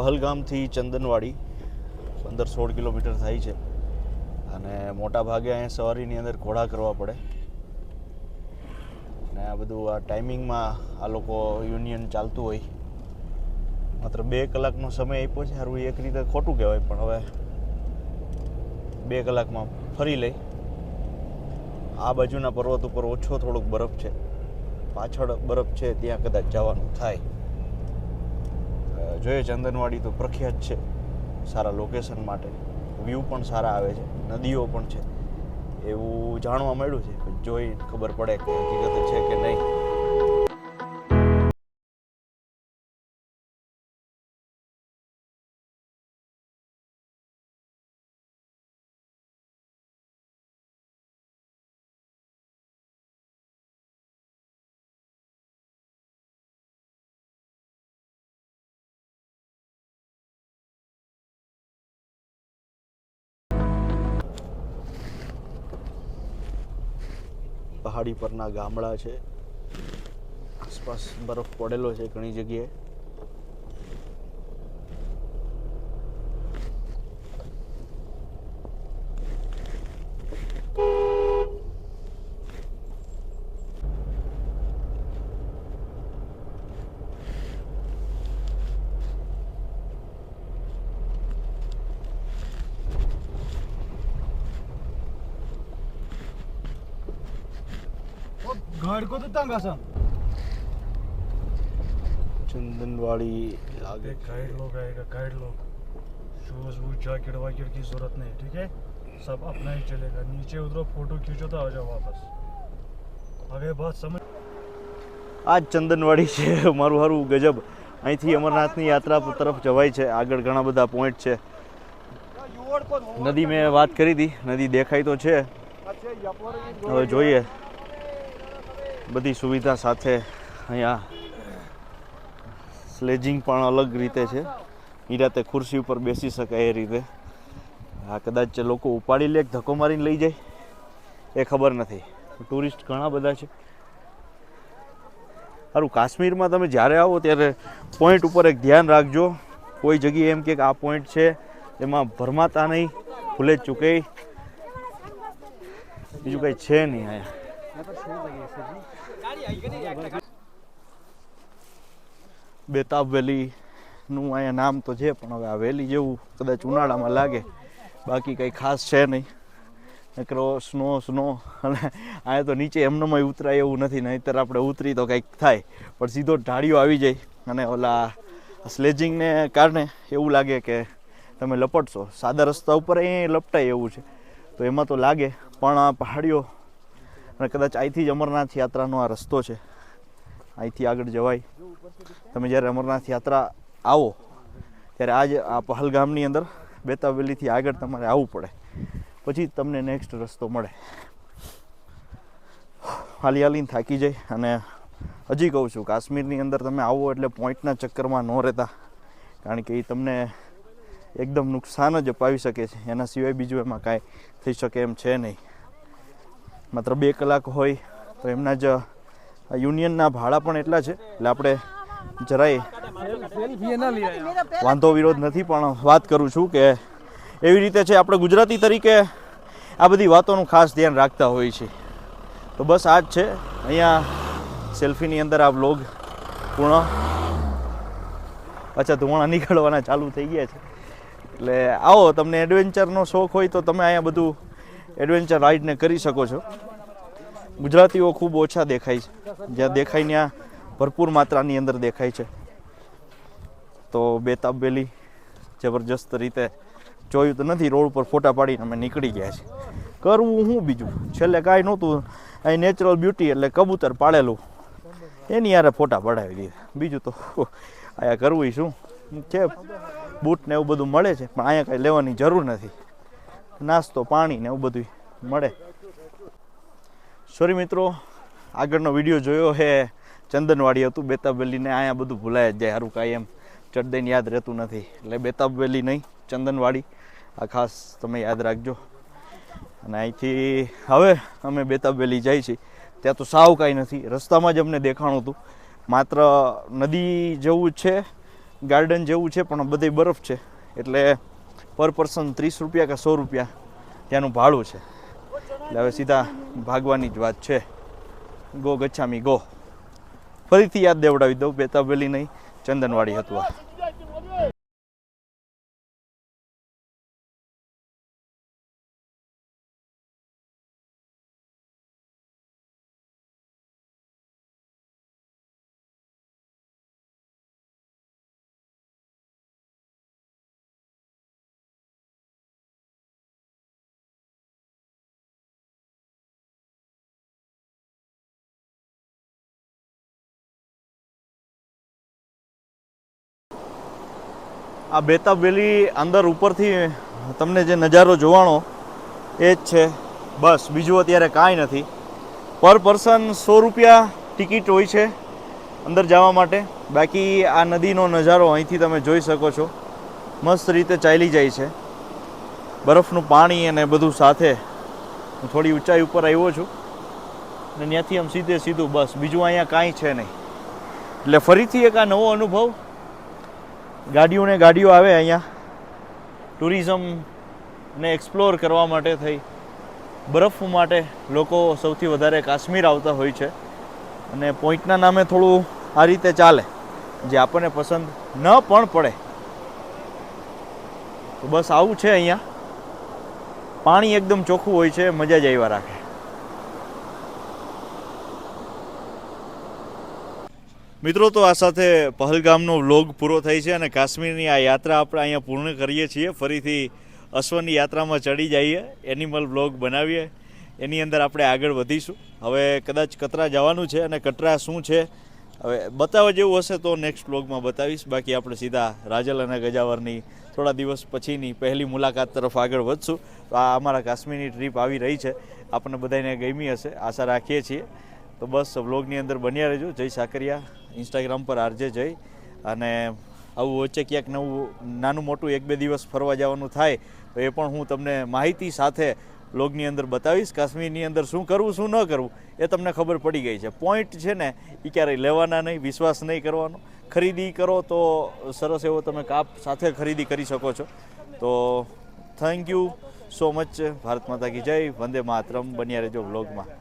પહલગામથી ચંદનવાડી, પંદર સોળ કિલોમીટર થાય છે. અને મોટા ભાગે અહીંયા સવારીની અંદર ઘોડા કરવા પડે. અને આ બધું આ ટાઈમિંગમાં આ લોકો યુનિયન ચાલતું હોય. માત્ર બે કલાકનો સમય આપ્યો છે સારું એક રીતે ખોટું કહેવાય, પણ હવે બે કલાકમાં ફરી લઈ. આ બાજુના પર્વત ઉપર ઓછો થોડોક બરફ છે. પાછળ બરફ છે, ત્યાં કદાચ જવાનું થાય. જોઈએ ચંદનવાડી તો પ્રખ્યાત છે. સારા લોકેશન માટે. વ્યૂ પણ સારા આવે છે. નદીઓ પણ છે. એવું જાણવા મળ્યું છે. જોઈ ખબર પડે કે હકીકત છે કે નહીં. પહાડી પરના ગામડા છે. આસપાસ બરફ પડેલો છે ઘણી જગ્યાએ. गाड को तो तंग असं ચંદનવાડી લાગે एक गाइड लोग आएगा गाइड लोग शूज वूज जैकेट वाकेट की जरूरत नहीं ठीक है सब अपना ही चलेगा नीचे उधर फोटो खींचो तो आ जाओ वापस आगे बात समझ આ જ ચંદનવાડી છે મારું હારું ગજબ અહીંથી અમરનાથની યાત્રા તરફ જવાય છે આગળ ઘણા બધા પોઈન્ટ છે નદી મેં વાત કરી હતી નદી દેખાય તો છે હવે જોઈએ બધી સુવિધા સાથે અહીંયા સ્લેજિંગ પણ અલગ રીતે છે. નિરાતે ખુરશી ઉપર બેસી શકાય એ રીતે. આ કદાચ લોકો ઉપાડી લે ધક્કો મારીને લઈ જાય, એ ખબર નથી. ટુરિસ્ટ ઘણા બધા છે. સારું કાશ્મીરમાં તમે જ્યારે આવો ત્યારે પોઈન્ટ ઉપર એક ધ્યાન રાખજો. કોઈ જગ્યાએ એમ કે આ પોઈન્ટ છે, એમાં ભરમાતા નહીં, ભૂલે ચૂકે બીજું કંઈ છે નહીં અહીંયા. બેતાબ વેલીનું અહીંયા નામ તો છે, પણ હવે આ વેલી જેવું કદાચ ઉનાળામાં લાગે. બાકી કંઈ ખાસ છે નહીં. નકરો સ્નો સ્નો અને અહીંયા તો નીચે એમનામાં ઉતરાય એવું નથી, નહીંતર આપણે ઉતરી તો કંઈક થાય. પણ સીધો ઢાળીઓ આવી જાય. અને ઓલા સ્લેજિંગને કારણે એવું લાગે કે તમે લપટશો. સાદા રસ્તા ઉપર એ લપટાય એવું છે. તો એમાં તો લાગે, પણ આ પહાડીઓ અને કદાચ અહીંથી જ અમરનાથ યાત્રાનો આ રસ્તો છે. અહીંથી આગળ જવાય. તમે જ્યારે અમરનાથ યાત્રા આવો, ત્યારે આજ આ પહલગામની અંદર બેતાવેલીથી આગળ તમારે આવવું પડે. પછી તમને નેક્સ્ટ રસ્તો મળે. હાલી હાલીને થાકી જાય અને હજી કહું છું, કાશ્મીરની અંદર તમે આવો એટલે પોઈન્ટના ચક્કરમાં ન રહેતા. કારણ કે એ તમને એકદમ નુકસાન જ અપાવી શકે છે. એના સિવાય બીજું એમાં કાંઈ થઈ શકે એમ છે નહીં. માત્ર બે કલાક હોય તો એમના જ યુનિયનના ભાડા પણ એટલા છે. એટલે આપણે જરાય વાંધો, વિરોધ નથી, પણ વાત કરું છું કે એવી રીતે છે આપણે ગુજરાતી તરીકે આ બધી વાતોનું ખાસ ધ્યાન રાખતા હોઈએ છીએ. તો બસ આ જ છે. અહીંયા સેલ્ફીની અંદર આ વ્લોગ પૂર્ણ. અચ્છા ધુમાણા નીકળવાના ચાલુ થઈ ગયા છે. એટલે આવો, તમને એડવેન્ચરનો શોખ હોય તો તમે અહીંયા બધું એડવેન્ચર રાઈડને કરી શકો છો. ગુજરાતીઓ ખૂબ ઓછા દેખાય છે. જ્યાં દેખાય ત્યાં ભરપૂર માત્રાની અંદર દેખાય છે. તો બેતાબ વેલી જબરજસ્ત રીતે જોયું તો નથી, રોડ ઉપર ફોટા પાડીને અમે નીકળી ગયા છે કરવું શું બીજું? છેલ્લે કાંઈ નહોતું. અહીં નેચરલ બ્યુટી એટલે કબૂતર પાડેલું એની યારે ફોટા પડાવી દીધા. બીજું તો અહીંયા કરવું શું? છે બૂટ ને એવું બધું મળે છે, પણ અહીંયા કાંઈ લેવાની જરૂર નથી. નાસ્તો, પાણી ને એવું બધું મળે. સોરી મિત્રો, આગળનો વીડિયો જોયો હે, ચંદનવાડી હતું, બેતાબેલીને અહીંયા બધું ભૂલાય જ જાય સારું કાંઈ એમ ચડદઈને યાદ રહેતું નથી. એટલે બેતાબવેલી નહીં, ચંદનવાડી, આ ખાસ તમે યાદ રાખજો. અને અહીંથી હવે અમે બેતાબવેલી જાય છીએ. ત્યાં તો સાવ કાંઈ નથી, રસ્તામાં જ અમને દેખાણું હતું. માત્ર નદી જેવું છે, ગાર્ડન જેવું છે, પણ બધે બરફ છે. એટલે પર પર્સન ત્રીસ રૂપિયા કે સો રૂપિયા ત્યાંનું ભાડું છે. એટલે હવે સીધા ભાગવાની જ વાત છે. ગો ગચ્છામી ગો. ફરીથી યાદ દેવડાવી દઉં બેતાબેલી નહીં ચંદનવાડી હતું આ બેતાબ વેલી અંદર ઉપરથી તમને જે નજારો જોવાનો એ જ છે. બસ, બીજું અત્યારે કાંઈ નથી. પર પર્સન સો રૂપિયા ટિકિટ હોય છે અંદર જવા માટે. બાકી આ નદીનો નજારો અહીંથી તમે જોઈ શકો છો. મસ્ત રીતે ચાલી જાય છે. બરફનું પાણી અને બધું સાથે હું થોડી ઊંચાઈ ઉપર આવ્યો છું. અને ત્યાંથી આમ સીધે સીધું બસ, બીજું અહીંયા કાંઈ છે નહીં. એટલે ફરીથી એક આ નવો અનુભવ ગાડીઓ ને ગાડીઓ આવે અહીંયા. ટુરિઝમ ને એક્સપ્લોર કરવા માટે થઈ. બરફ માટે લોકો સૌથી વધારે કાશ્મીર આવતા હોય છે. અને પોઈન્ટના નામે થોડું આ રીતે ચાલે, જે આપણને પસંદ ન પણ પડે. તો બસ આવું છે અહીંયા. પાણી એકદમ ચોખ્ખું હોય છે, મજા જ આવ્યા રાખે. મિત્રો, તો આ સાથે પહલગામનો વ્લોગ પૂરો થાય છે અને કાશ્મીરની આ યાત્રા આપણે અહીંયા પૂર્ણ કરીએ છીએ. ફરીથી અશ્વની યાત્રામાં ચડી જઈએ એનિમલ વ્લોગ બનાવીએ. એની અંદર આપણે આગળ વધીશું. હવે કદાચ કતરા જવાનું છે અને કટરા શું છે, હવે બતાવવા જેવું હશે તો નેક્સ્ટ વ્લોગમાં બતાવીશ. બાકી આપણે સીધા રાજલ અને ગજાવરની થોડા દિવસ પછીની પહેલી મુલાકાત તરફ આગળ વધશું. તો આ અમારા કાશ્મીરની ટ્રીપ આવી રહી છે. આપણને બધાને ગમી હશે. આશા રાખીએ છીએ. તો બસ વ્લોગની અંદર બન્યા રહેજો. જય સાકરિયા. ઇન્સ્ટાગ્રામ પર આરજે જઈ અને આવું વચ્ચે ક્યાંક નવું, નાનું મોટું એક બે દિવસ ફરવા જવાનું થાય, તો એ પણ હું તમને માહિતી સાથે બ્લોગની અંદર બતાવીશ. કાશ્મીરની અંદર શું કરવું, શું ન કરવું, એ તમને ખબર પડી ગઈ છે. પોઈન્ટ છે ને એ ક્યારેય લેવાના નહીં, વિશ્વાસ નહીં કરવાનો. ખરીદી કરો તો સરસ એવો તમે કાપ સાથે ખરીદી કરી શકો છો. તો thank you so much Bharat માતા કી જય. વંદે માતરમ. બન્યા રહેજો વ્લોગમાં